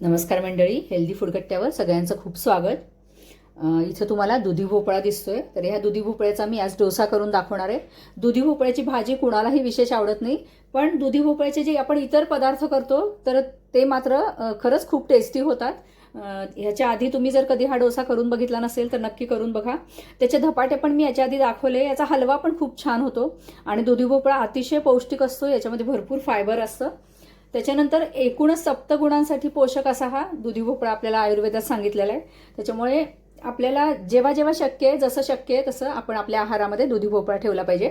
नमस्कार मंडळी हेल्दी फुडकट्ट्यावर सगळ्यांचं खूप स्वागत. इथं तुम्हाला दुधी भोपळा दिसतोय. तर ह्या दुधी भोपळ्याचा मी आज डोसा करून दाखवणार आहे. दुधी भोपळ्याची भाजी कुणालाही विशेष आवडत नाही पण दुधी भोपळ्याचे जे आपण इतर पदार्थ करतो तर ते मात्र खरंच खूप टेस्टी होतात. ह्याच्या आधी तुम्ही जर कधी हा डोसा करून बघितला नसेल तर नक्की करून बघा. त्याचे धपाटे पण मी याच्या आधी दाखवले. याचा हलवा पण खूप छान होतो. आणि दुधी भोपळा अतिशय पौष्टिक असतो. याच्यामध्ये भरपूर फायबर असतं. त्याच्यानंतर एकूणच सप्तगुणांसाठी पोषक असा हा दुधी भोपळा आपल्याला आयुर्वेदात सांगितलेला आहे. त्याच्यामुळे आपल्याला जेव्हा जेव्हा शक्य आहे जसं शक्य आहे तसं आपण आपल्या आहारामध्ये दुधी भोपळा ठेवला पाहिजे.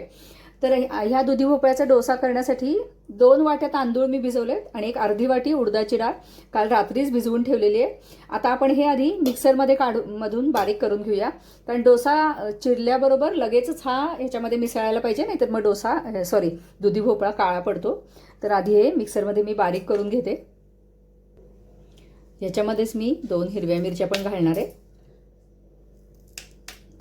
तर ह्या दुधी भोपळ्याचा डोसा करण्यासाठी दोन वाट्या तांदूळ मी भिजवलेत आणि एक अर्धी वाटी उडदाची डाळ काल रात्रीच भिजवून ठेवलेली आहे. आता आपण हे आधी मिक्सरमध्ये काढू मधून बारीक करून घेऊया. कारण डोसा चिरल्याबरोबर लगेचच हा ह्याच्यामध्ये मिसळायला पाहिजे नाही तर मग डोसा सॉरी दुधी भोपळा काळा पडतो. तर आधी हे मिक्सरमध्ये मी बारीक करून घेते. याच्यामध्येच मी दोन हिरव्या मिरच्या पण घालणार आहे.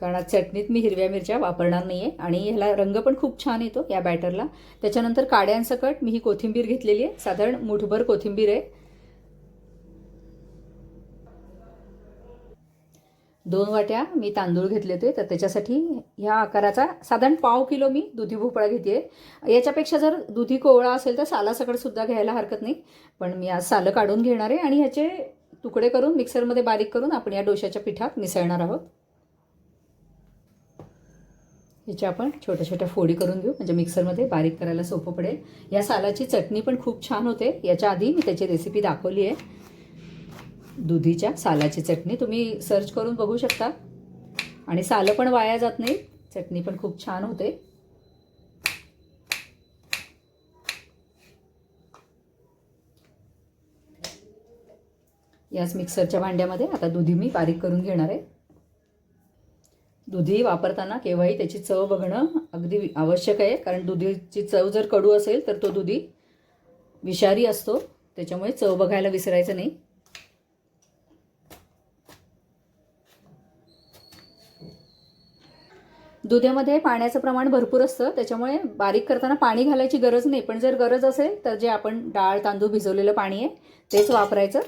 कारण आज चटणीत मी हिरव्या मिरच्या वापरणार नाही आहे आणि ह्याला रंग पण खूप छान येतो या बॅटरला. त्याच्यानंतर काड्यांसकट मी ही कोथिंबीर घेतलेली आहे. साधारण मुठभर कोथिंबीर आहे. दोन वाट्या मी तांदूळ घेतले होते. तर त्याच्यासाठी ह्या आकाराचा साधारण पाव किलो मी दुधी भोपळा घेते याच्यापेक्षा जर दुधी कोवळा असेल तर सालासकट सुद्धा घ्यायला हरकत नाही. पण मी आज सालं काढून घेणार आहे आणि ह्याचे तुकडे करून मिक्सरमध्ये बारीक करून आपण या डोशाच्या पिठात मिसळणार आहोत. ह्याच्या आपण छोट्या छोट्या फोडी करून घेऊ. म्हणजे मिक्सरमध्ये बारीक करायला सोपं पडेल. या सालाची चटणी पण खूप छान होते. याच्या आधी मी त्याची रेसिपी दाखवली आहे. दुधीच्या सालाची चटणी तुम्ही सर्च करून बघू शकता. आणि सालं पण वाया जात नाही. चटणी पण खूप छान होते. याच मिक्सरच्या भांड्यामध्ये आता दुधी मी बारीक करून घेणार आहे. दुधी वापरताना केव्हाही त्याची चव बघणं अगदी आवश्यक आहे. कारण दुधीची चव जर कडू असेल तर तो दुधी विषारी असतो. त्याच्यामुळे चव बघायला विसरायचं नाही. दुधामध्ये पाण्याचं प्रमाण भरपूर असतं. त्याच्यामुळे बारीक करताना पाणी घालायची गरज नाही. पण जर गरज असेल तर जे आपण डाळ तांदूळ भिजवलेलं पाणी आहे तेच वापरायचं.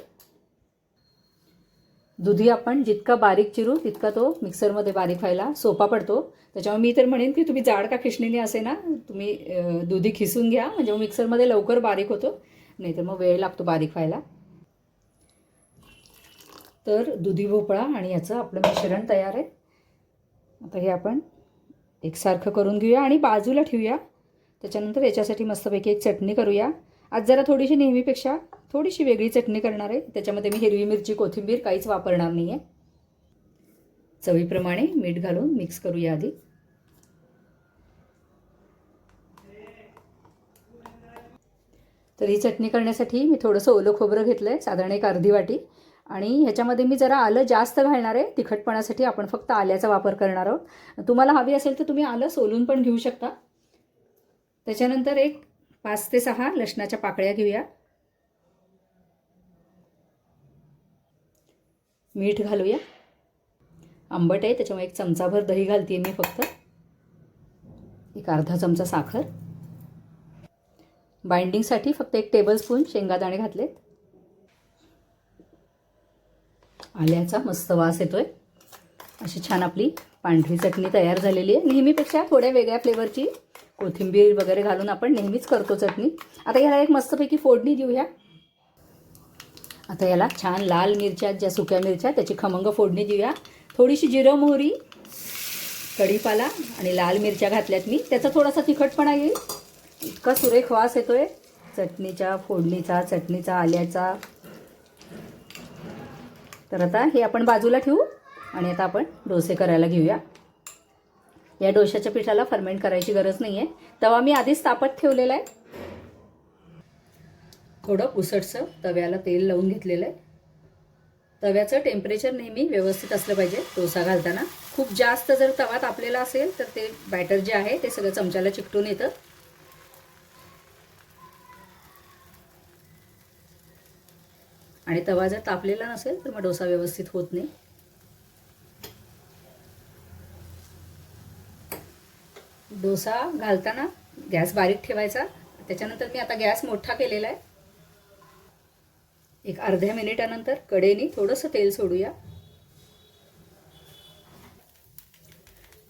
दुधी आपण जितका बारीक चिरू तितका तो मिक्सरमध्ये बारीक व्हायला सोपा पडतो. त्याच्यामुळे मी तर म्हणेन की तुम्ही जाड का खिसणीने असे ना तुम्ही दुधी खिसून घ्या. म्हणजे मग मिक्सरमध्ये लवकर बारीक होतो. नाही तर मग वेळ लागतो बारीक व्हायला. तर दुधी भोपळा आणि याचं आपलं मिश्रण तयार आहे. आता हे आपण एकसारखं करून घेऊया आणि बाजूला ठेवूया. त्याच्यानंतर याच्यासाठी मस्तपैकी एक चटणी करूया. आज जरा थोडीशी नेहमीपेक्षा थोडीशी वेगळी चटणी करणार आहे. त्याच्यामध्ये मी हिरवी मिरची कोथिंबीर काहीच वापरणार नाही आहे चवीप्रमाणे मीठ घालून मिक्स करूया आधी. तर ही चटणी करण्यासाठी मी थोडंसं ओलं खोबरं घेतलं आहे साधारण एक अर्धी वाटी. आणि ह्याच्यामध्ये मी जरा आलं जास्त घालणार आहे. तिखटपणासाठी आपण फक्त आल्याचा वापर करणार आहोत. तुम्हाला हवी असेल तर तुम्ही आलं सोलून पण घेऊ शकता. त्याच्यानंतर एक पाच ते सहा लसणाच्या पाकळ्या घेऊया. मीठ घालूया. आंबट आहे त्याच्यामुळे एक चमचाभर दही घालते मी फक्त. एक अर्धा चमचा साखर. बाइंडिंगसाठी फक्त एक टेबलस्पून शेंगादाणे घातलेत. आल्याचा मस्त वास येतोय. अशी छान आपली पांढरी चटणी तयार झालेली आहे. नेहमीपेक्षा थोड्या वेगळ्या फ्लेवरची कोथिंबीर वगैरे घालून आपण नेहमीच करतो चटणी. आता ह्याला एक मस्तपैकी फोडणी देऊया. आता याला छान लाल मिरच्या ज्या सुक्या मिरच्या त्याची खमंग फोडणी देऊया. थोडीशी जिरं मोहरी कढीपाला आणि लाल मिरच्या घातल्यात मी. त्याचा थोडासा तिखटपणा येईल. इतका सुरेख वास येतोय. चटणीच्या फोडणीचा चटणीचा आल्याचा. तर आता हे आपण बाजूला ठेवू आणि आता आपण डोसे करायला घेऊया. या डोशाच्या पिठाला फर्मेंट करायची गरज नाही आहे तवा मी आधीच तापत ठेवलेला आहे. थोडं पुसटसं तव्याला तेल लावून घेतलेलं आहे. तव्याचं टेम्परेचर नेहमी व्यवस्थित असलं पाहिजे. डोसा घालताना खूप जास्त जर तवा तापलेला असेल तर ते बॅटर जे आहे ते सगळं चमच्याला चिकटून येतं. आणि तवा जर तापलेला नसेल तर मग डोसा व्यवस्थित होत नाही. डोसा घालताना गॅस बारीक ठेवायचा. त्याच्यानंतर मी आता गॅस मोठा केलेला आहे. एक अर्ध्या मिनिटानंतर कडेने थोडंसं तेल सोडूया.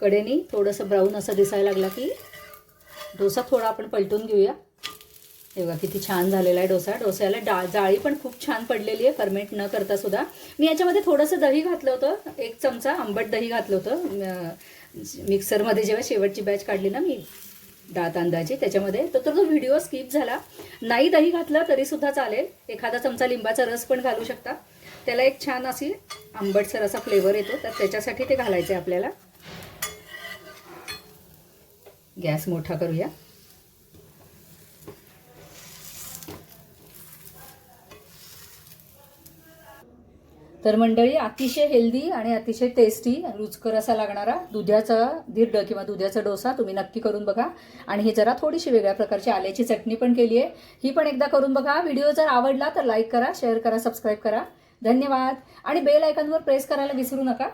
कडेने थोडंसं ब्राऊन असं दिसायला लागला की डोसा थोडा आपण पलटून घेऊया. हे बघा किती छान झालेला आहे डोसा. डोस्याला डा जाळी पण खूप छान पडलेली आहे फर्मेंट न करता सुद्धा. मी याच्यामध्ये थोडंसं दही घातलं होतं एक चमचा आंबट दही घातलं होतं. मिक्सरमध्ये जेव्हा शेवटची बॅच काढली ना मी दात तांदळाची त्याच्यामध्ये तर तो जो व्हिडिओ स्किप झाला. नाही दही घातलं तरी सुद्धा चालेल. एखादा चमचा लिंबाचा रस पण घालू शकता. त्याला एक छान अशी आंबटसर असा फ्लेवर येतो. तर त्याच्यासाठी ते घालायचे आपल्याला. गॅस मोठा करूया. तर मंडळी अतिशय हेल्दी आणि अतिशय टेस्टी रुचकर असा लागणारा दुधाचा धिरड किंवा दुधाचा डोसा तुम्ही नक्की करून बघा. आणि हे जरा थोडीशी वेगळ्या प्रकारची आल्याची चटणी पण केली आहे ही पण एकदा करून बघा. व्हिडिओ जर आवडला तर लाईक करा शेअर करा सबस्क्राईब करा. धन्यवाद. आणि बेल आयकॉनवर प्रेस करायला विसरू नका.